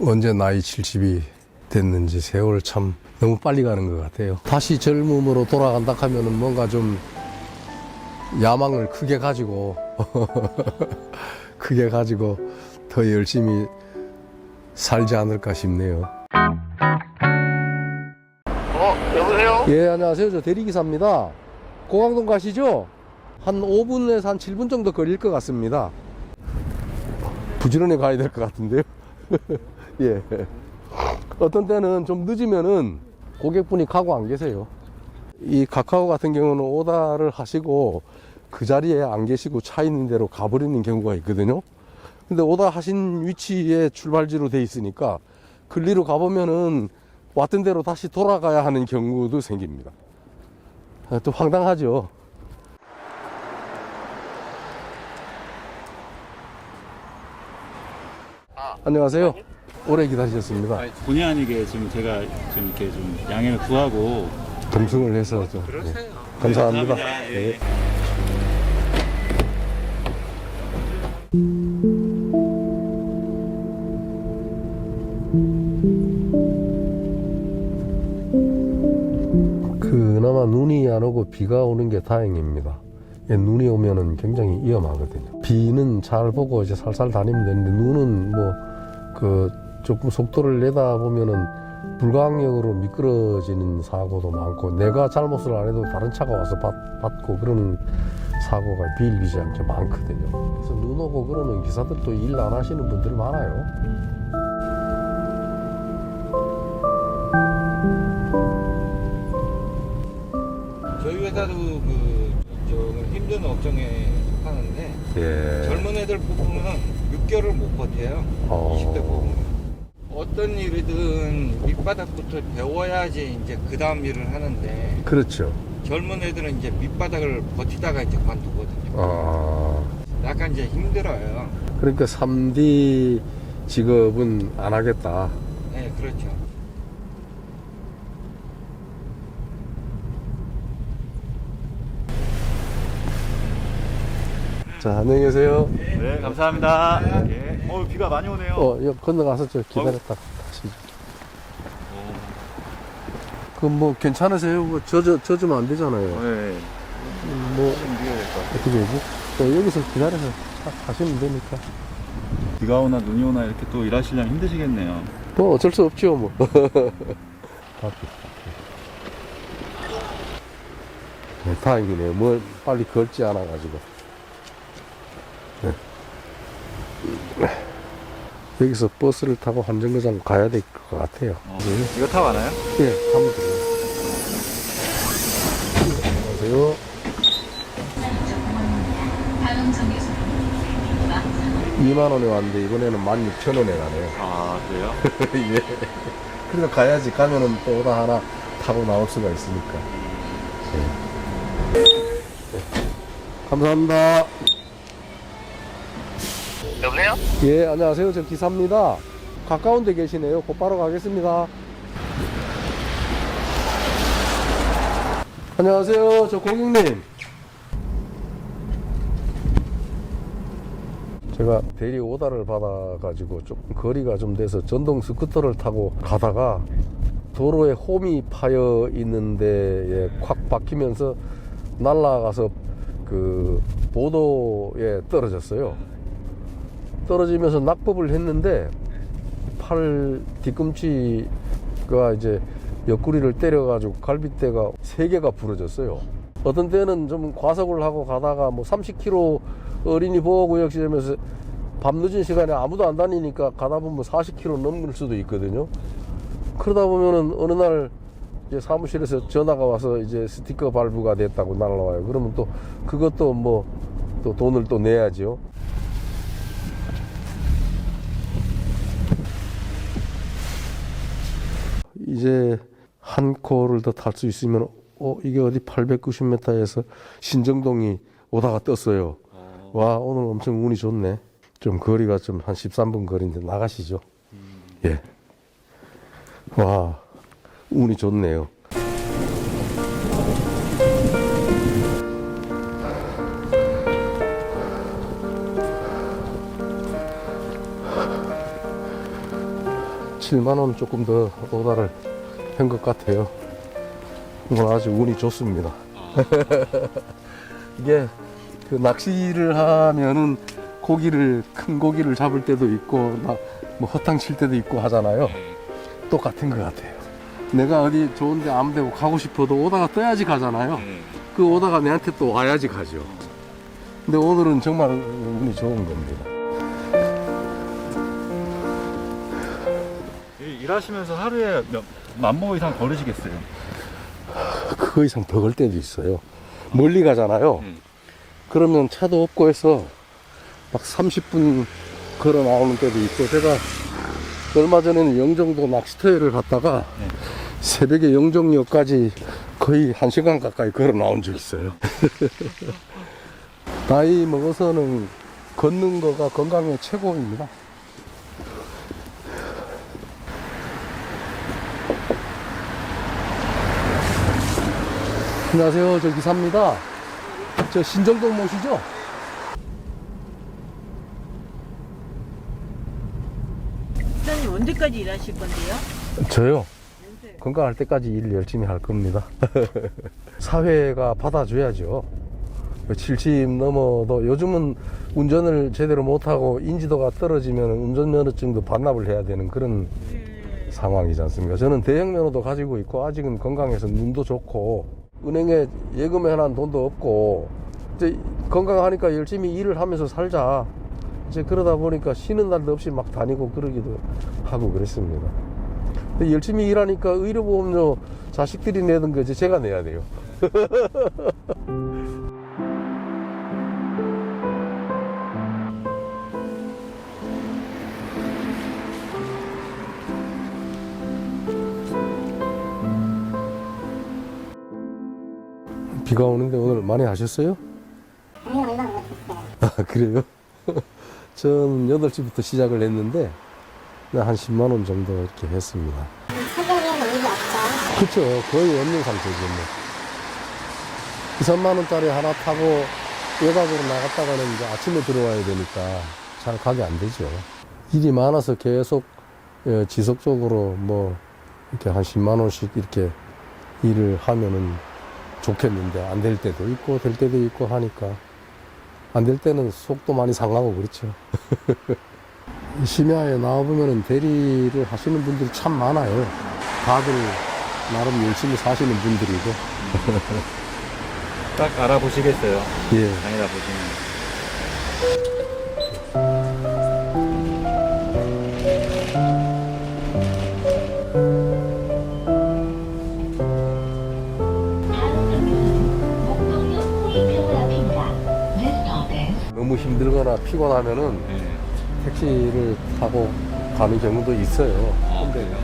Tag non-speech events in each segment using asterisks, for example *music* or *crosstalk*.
언제 나이 70이 됐는지 세월 참 너무 빨리 가는 것 같아요. 다시 젊음으로 돌아간다 하면은 뭔가 좀 야망을 크게 가지고 *laughs* 크게 가지고 더 열심히 살지 않을까 싶네요. 어, 여보세요? 예, 안녕하세요. 저 대리기사입니다. 고강동 가시죠? 한 5분에서 한 7분 정도 걸릴 것 같습니다. 부지런히 가야 될 것 같은데요. *laughs* 예. 어떤 때는 좀 늦으면은 고객분이 가고 안 계세요. 이 카카오 같은 경우는 오다를 하시고 그 자리에 안 계시고 차 있는 대로 가버리는 경우가 있거든요. 근데 오다 하신 위치에 출발지로 돼 있으니까 글리로 가보면은 왔던 대로 다시 돌아가야 하는 경우도 생깁니다. 아, 또 황당하죠. 안녕하세요. 오래 기다리셨습니다. 아니, 본의 아니게 지금 제가 좀 이렇게 좀 양해를 구하고 동승을 해서 좀. 예. 감사합니다. 감사합니다. 예. 그나마 눈이 안 오고 비가 오는 게 다행입니다. 예, 눈이 오면은 굉장히 위험하거든요. 비는 잘 보고 이제 살살 다니면 되는데 눈은 뭐그 조금 속도를 내다 보면은 불가항력으로 미끄러지는 사고도 많고 내가 잘못을 안 해도 다른 차가 와서 받, 받고 그러는 사고가 비일비재하게 많거든요. 그래서 눈 오고 그러면 기사들도 일 안 하시는 분들이 많아요. 저희 회사도 그, 저, 힘든 업종에 속하는데, 예. 젊은 애들 뽑으면 6개월을 못 버텨요. 어. 20대 뽑으면. 어떤 일이든 밑바닥부터 배워야지 이제 그 다음 일을 하는데, 그렇죠. 젊은 애들은 이제 밑바닥을 버티다가 이제 관두거든요. 아. 약간 이제 힘들어요. 그러니까 3D 직업은 안 하겠다. 네, 그렇죠. 자, 안녕히 계세요. 네 감사합니다. 예. 어 비가 많이 오네요. 어, 옆 건너가서 저 기다렸다. 다시. 그 뭐 괜찮으세요? 뭐 젖어 젖으면 안 되잖아요. 네. 뭐 비가. 어떻게 되지? 어, 여기서 기다려서 차 가시면 되니까. 비가 오나 눈이 오나 이렇게 또 일하시려면 힘드시겠네요. 뭐 어쩔 수 없죠, 뭐. *laughs* 네, 다행이네요. 뭘 빨리 걸지 않아가지고. 여기서 버스를 타고 한정거장 가야 될 것 같아요. 어. 네. 이거 타고 가나요? 예, 한번 들어요. 안녕하세요. 이만 원에 왔는데 이번에는 16,000원에 가네요. 아 그래요? *laughs* 예. 그래서 가야지 가면은 또 오다 하나 타고 나올 수가 있으니까. 예. 예. 감사합니다. 여보세요? 예, 안녕하세요. 저 기사입니다. 가까운 데 계시네요. 곧바로 가겠습니다. 안녕하세요. 저 고객님. 제가 대리 오다를 받아가지고 조금 거리가 좀 돼서 전동 스쿠터를 타고 가다가 도로에 홈이 파여 있는데 콱 박히면서 날아가서 그 보도에 떨어졌어요. 떨어지면서 낙법을 했는데 팔 뒤꿈치가 이제 옆구리를 때려가지고 갈비뼈가 세 개가 부러졌어요. 어떤 때는 좀 과속을 하고 가다가 뭐 30km 어린이 보호구역 시점에서 밤늦은 시간에 아무도 안 다니니까 가다 보면 40km 넘을 수도 있거든요. 그러다 보면은 어느 날 이제 사무실에서 전화가 와서 이제 스티커 발부가 됐다고 날라와요. 그러면 또 그것도 뭐 또 돈을 또 내야죠. 이제 한 코를 더 탈 수 있으면 어 이게 어디 890m에서 신정동이 오다가 떴어요. 와 오늘 엄청 운이 좋네. 좀 거리가 좀 한 13분 거리인데 나가시죠. 예. 와 운이 좋네요. 7만 원 조금 더 오다를 한것 같아요. 오늘 아주 운이 좋습니다. *laughs* 이게 그 낚시를 하면은 고기를 큰 고기를 잡을 때도 있고 나- 뭐 허탕 칠 때도 있고 하잖아요. 똑같은 것 같아요. 내가 어디 좋은데 아무 데고 가고 싶어도 오다가 떠야지 가잖아요. 그 오다가 내한테 또 와야지 가죠. 근데 오늘은 정말 운이 좋은 겁니다. 일하시면서 하루에 몇, 만보 이상 걸으시겠어요? 그거 이상 더 걸 때도 있어요. 멀리 가잖아요. 음. 그러면 차도 없고 해서 막 30분 걸어 나오는 때도 있고 제가 얼마 전에는 영종도 낚시터에를 갔다가 네. 새벽에 영종역까지 거의 1시간 가까이 걸어 나온 적 있어요. *laughs* 나이 먹어서는 걷는 거가 건강에 최고입니다. 안녕하세요. 저 기사입니다. 저 신정동 모시죠? 사장님 언제까지 일하실 건데요? 저요. 건강할 때까지 일 열심히 할 겁니다. *laughs* 사회가 받아줘야죠. 70 넘어도 요즘은 운전을 제대로 못하고 인지도가 떨어지면 운전면허증도 반납을 해야 되는 그런 상황이지 않습니까? 저는 대형 면허도 가지고 있고 아직은 건강해서 눈도 좋고 은행에 예금해 놓은 돈도 없고 이제 건강하니까 열심히 일을 하면서 살자. 이제 그러다 보니까 쉬는 날도 없이 막 다니고 그러기도 하고 그랬습니다. 열심히 일하니까 의료보험료 자식들이 내던 거지 제가 내야 돼요. *laughs* 비가 오는데 오늘 많이 하셨어요? 아니 얼마 못했어요. 아, 그래요? *laughs* 저는 8시부터 시작을 했는데 한 10만 원 정도 이렇게 했습니다. 새벽에는 일이 없죠. 그쵸. 거의 없는 상태죠. 뭐. 2, 3만 원짜리 하나 타고 외곽으로 나갔다가는 이제 아침에 들어와야 되니까 잘 가게 안 되죠. 일이 많아서 계속 예, 지속적으로 뭐 이렇게 한 10만 원씩 이렇게 일을 하면은 좋겠는데 안 될 때도 있고 될 때도 있고 하니까 안 될 때는 속도 많이 상하고 그렇죠. *laughs* 이 심야에 나와보면은 대리를 하시는 분들이 참 많아요. 다들 나름 열심히 사시는 분들이고. 딱 알아보시겠어요. 예. 다니다 보시면. 너무 힘들거나 피곤하면은 네. 택시를 타고 가는 경우도 있어요. 아, 그래요?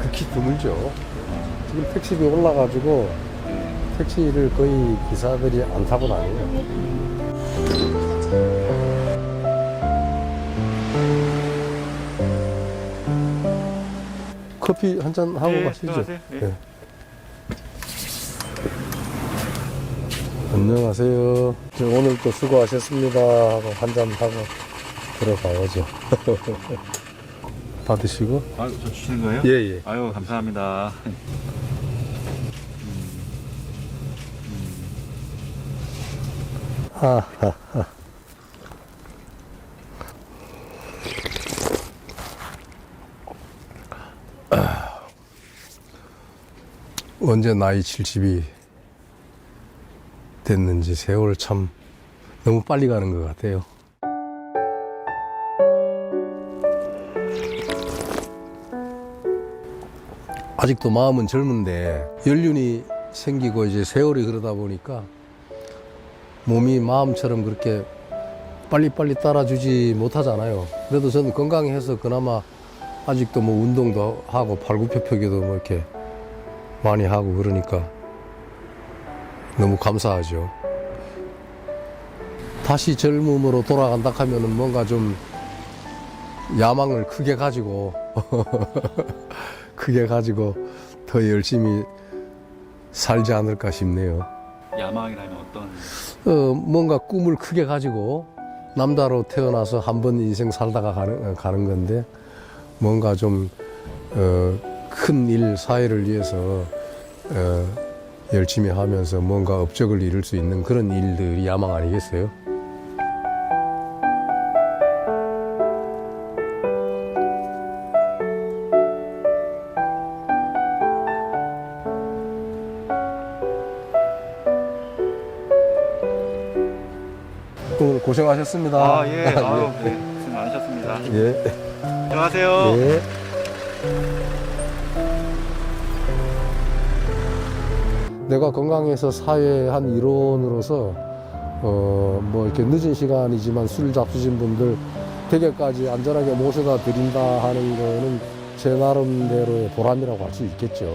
극히 드물죠. 지금 택시비 올라가지고 택시를 거의 기사들이 안 타고 다녀요. 커피 한 잔 하고 네, 가시죠. 들어가세요. 네. 네. 안녕하세요. 저 오늘 또 수고하셨습니다 하고 한잔 하고 들어가야죠. *laughs* 받으시고. 아, 저 주시는 거예요? 예, 예. 아유, 감사합니다. 하하하. 아. 언제 나이 70이 됐는지 세월 참 너무 빨리 가는 것 같아요. 아직도 마음은 젊은데 연륜이 생기고 이제 세월이 그러다 보니까 몸이 마음처럼 그렇게 빨리빨리 따라주지 못하잖아요. 그래도 저는 건강해서 그나마 아직도 뭐 운동도 하고 발굽혀펴기도 뭐 이렇게 많이 하고 그러니까 너무 감사하죠. 다시 젊음으로 돌아간다 하면은 뭔가 좀 야망을 크게 가지고 *laughs* 크게 가지고 더 열심히 살지 않을까 싶네요. 야망이라면 어떤? 어, 뭔가 꿈을 크게 가지고 남자로 태어나서 한 번 인생 살다가 가는, 어, 가는 건데 뭔가 좀 어, 큰일 사회를 위해서 어, 열심히 하면서 뭔가 업적을 이룰 수 있는 그런 일들이 야망 아니겠어요? 오늘 고생하셨습니다. 아, 예. 아, 아유, 네. 고생 많으셨습니다. 예. 안녕하세요. 예. 내가 건강해서 사회 한 일원으로서 어 뭐 이렇게 늦은 시간이지만 술 잡수신 분들 댁에까지 안전하게 모셔다 드린다 하는 거는 제 나름대로의 보람이라고 할 수 있겠죠.